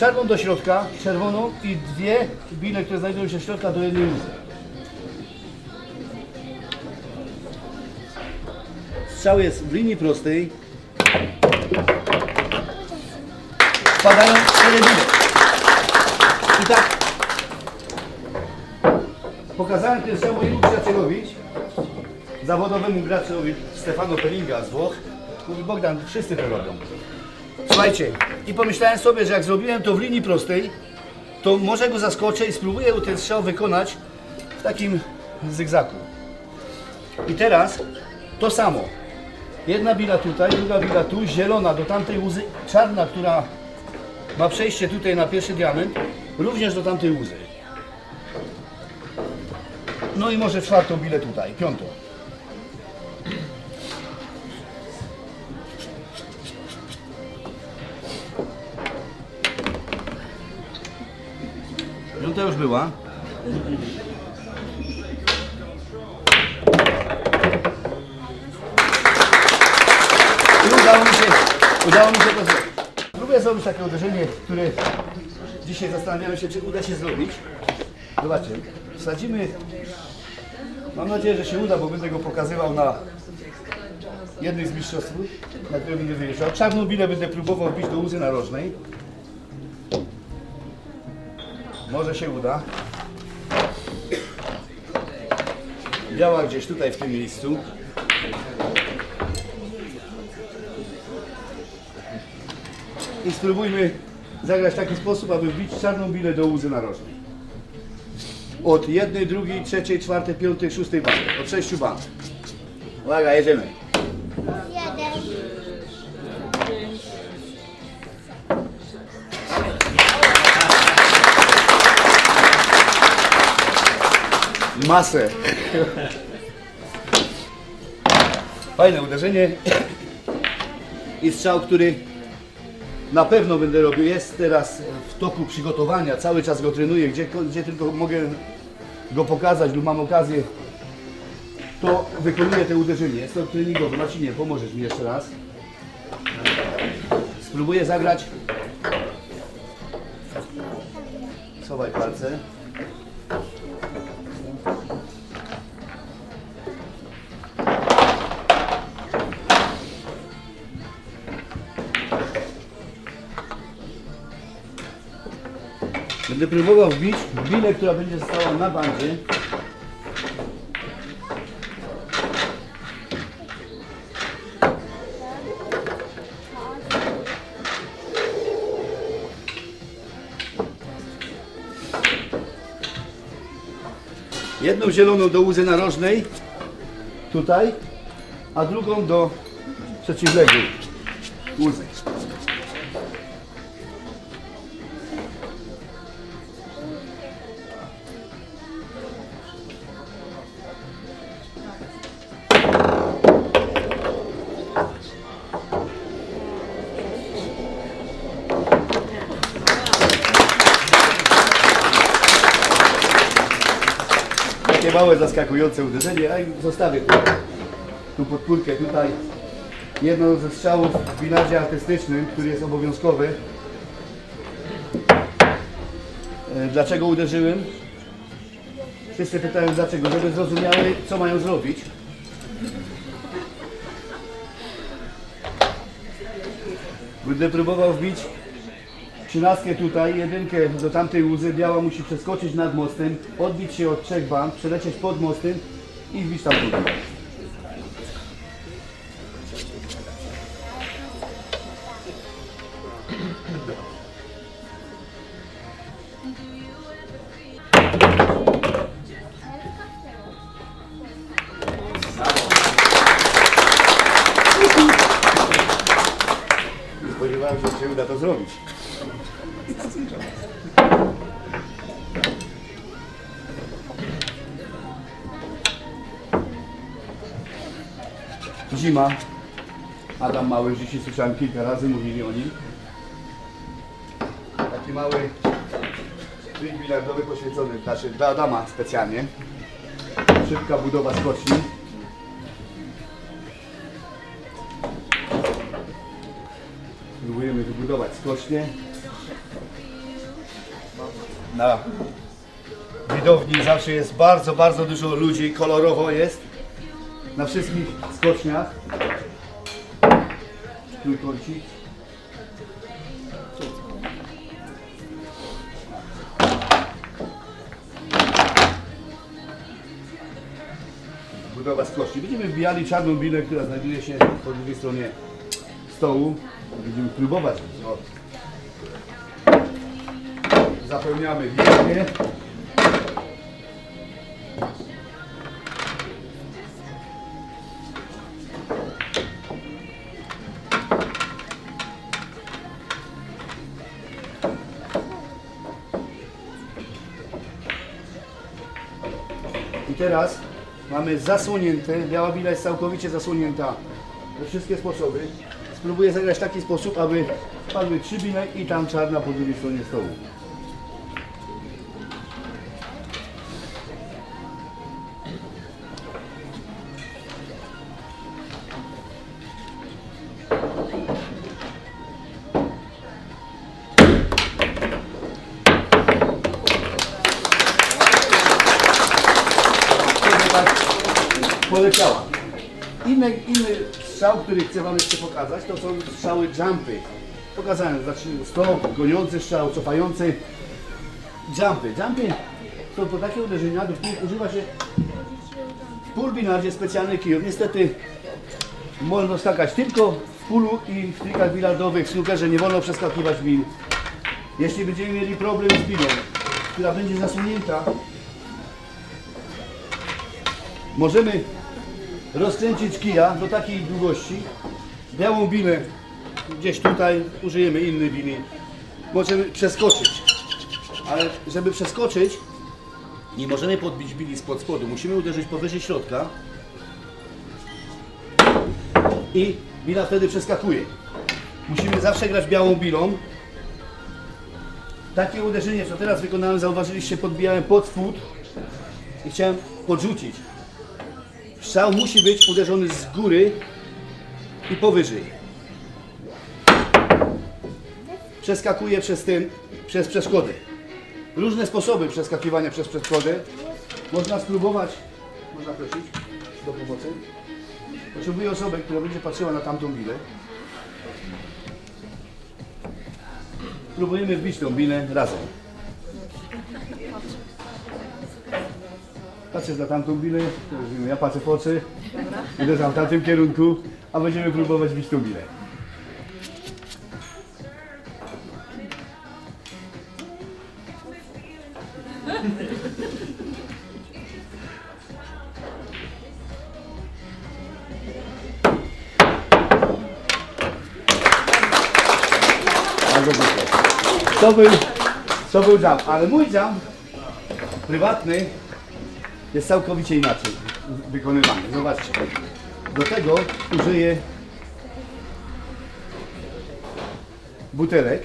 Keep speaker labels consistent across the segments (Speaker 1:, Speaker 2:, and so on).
Speaker 1: Czarną do środka, czerwoną i dwie bile, które znajdują się w środka do jednej łzy. Strzał jest w linii prostej. Wpadają cztery bile. I tak pokazałem ten strzał mojemu przyjacielowi, zawodowemu graczowi Stefano Pelinga z Włoch. Mówi Bogdan, wszyscy to robią. Słuchajcie, i pomyślałem sobie, że jak zrobiłem to w linii prostej, to może go zaskoczę i spróbuję ten strzał wykonać w takim zygzaku. I teraz to samo. Jedna bila tutaj, druga bila tu, zielona do tamtej łzy, czarna, która ma przejście tutaj na pierwszy diament, również do tamtej łzy. No i może czwartą bilę tutaj, piątą. Piąta już była. I udało mi się, udało mi się to zrobić. Próbuję zrobić takie uderzenie, które dzisiaj zastanawiamy się, czy uda się zrobić. Zobaczcie, wsadzimy, mam nadzieję, że się uda, bo będę go pokazywał na jednej z mistrzostw, na której będę wyjeżdżał. Czarną bilę będę próbował wbić do łzy narożnej. Może się uda. Biała gdzieś tutaj w tym miejscu. I spróbujmy zagrać w taki sposób, aby wbić czarną bilę do łzy narożnej. Od jednej, drugiej, trzeciej, czwartej, piątej, szóstej bandy. Od sześciu band. Uwaga, jedziemy. Masę. Fajne uderzenie i strzał, który na pewno będę robił. Jest teraz w toku przygotowania, cały czas go trenuję, gdzie, gdzie tylko mogę go pokazać lub mam okazję, to wykonuję te uderzenie. Jest to treningowe. Marcinie, pomożesz mi jeszcze raz. Spróbuję zagrać. Schowaj palce. Będę próbował wbić bilę, która będzie stała na bandzie. Jedną zieloną do łzy narożnej, tutaj, a drugą do przeciwległej łzy. Małe, zaskakujące uderzenie, a zostawię tu, tu podpórkę tutaj. Jedno ze strzałów w bilardzie artystycznym, który jest obowiązkowy. E, Dlaczego uderzyłem? Wszyscy pytają dlaczego, żeby zrozumiały co mają zrobić. Będę próbował wbić trzynastkę tutaj, jedynkę do tamtej łzy, biała musi przeskoczyć nad mostem, odbić się od trzech band, przelecieć pod mostem i wbić tam drugą. Nie Spodziewałem się, że się uda to zrobić. Zima. Adam Mały, dzisiaj słyszałem kilka razy, mówili o nim. Taki mały ring bilardowy poświęcony, znaczy dla Adama specjalnie. Szybka budowa skoczni. Próbujemy wybudować skocznie. na widowni zawsze jest bardzo, bardzo dużo ludzi, kolorowo jest. Na wszystkich skoczniach. Trójkącik. Budowa skoczni. Będziemy wbijali czarną bilę, która znajduje się po drugiej stronie stołu. Będziemy próbować. No. Zapełniamy linię. Teraz mamy zasłonięte, biała bila jest całkowicie zasłonięta we wszystkie sposoby. Spróbuję zagrać w taki sposób, aby padły trzy bile i tam czarna po drugiej stronie stołu. Poleciała. Inny, inny strzał, który chcę Wam jeszcze pokazać, to są strzały jumpy. Pokazałem, znaczy stop, goniący strzał, cofający. Jumpy. Jumpy to takie uderzenia, do których używa się w pulbinardzie specjalny kijów. Niestety wolno skakać tylko w pulu i w trikach bilardowych, w snookerze nie wolno przeskakiwać bil. Jeśli będziemy mieli problem z bilą, która będzie zasunięta, możemy rozkręcić kija do takiej długości. Białą bilę gdzieś tutaj, użyjemy innej bili. Możemy przeskoczyć. Ale żeby przeskoczyć, nie możemy podbić bili spod spodu. Musimy uderzyć powyżej środka. I bila wtedy przeskakuje. Musimy zawsze grać białą bilą. Takie uderzenie, co teraz wykonałem, zauważyliście, podbijałem pod spód i chciałem podrzucić. Strzał musi być uderzony z góry i powyżej. Przeskakuje przez tym, przez przeszkody. Różne sposoby przeskakiwania przez przeszkody. Można spróbować, można prosić do pomocy. Potrzebuję osobę, która będzie patrzyła na tamtą bilę. Próbujemy wbić tą bilę razem. Patrzysz na tamtą bilę, ja patrzę w oczy, uderzam w tamtym kierunku, a będziemy próbować bić tą bilę. To był, to był jump, ale mój jump prywatny jest całkowicie inaczej wykonywany. Zobaczcie. Do tego użyję butelek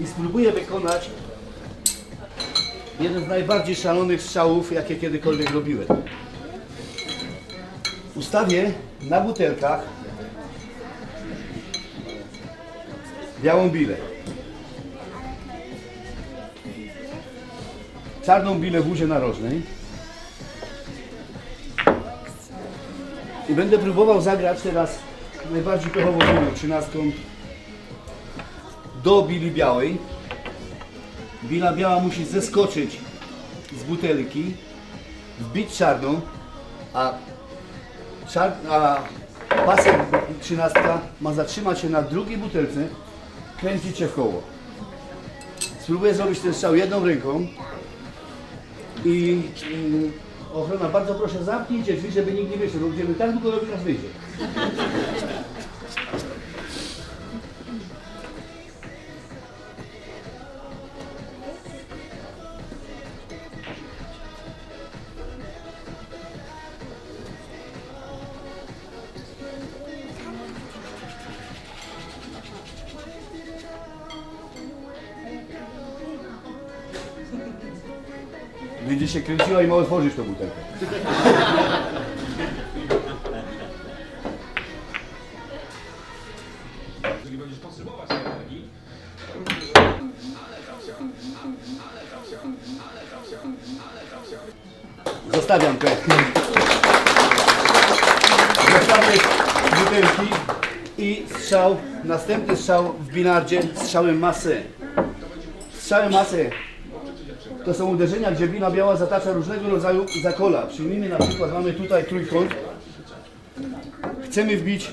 Speaker 1: i spróbuję wykonać jeden z najbardziej szalonych strzałów, jakie kiedykolwiek robiłem. Ustawię na butelkach białą bilę. Czarną bilę w łuzie narożnej i będę próbował zagrać teraz najbardziej pechową bilą, trzynastką do bili białej. Bila biała musi zeskoczyć z butelki, wbić czarną, a, czar, a pasek trzynastka ma zatrzymać się na drugiej butelce, kręcić się w koło. Spróbuję zrobić ten strzał jedną ręką, i mm, ochrona, bardzo proszę zamknijcie drzwi, żeby nikt nie wyszedł, będziemy tak długo robić, aż wyjdzie. Będzie się kręciła i ma otworzyć tą butelkę.
Speaker 2: Jeżeli będziesz potrzebować tej energii,
Speaker 1: Zostawiam te zostawię butelki i strzał, następny strzał w binardzie strzałem masy. Strzały masy to są uderzenia, gdzie wina biała zatacza różnego rodzaju zakola. Przyjmijmy na przykład, mamy tutaj trójkąt. Chcemy wbić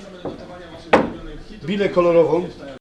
Speaker 1: bilę kolorową.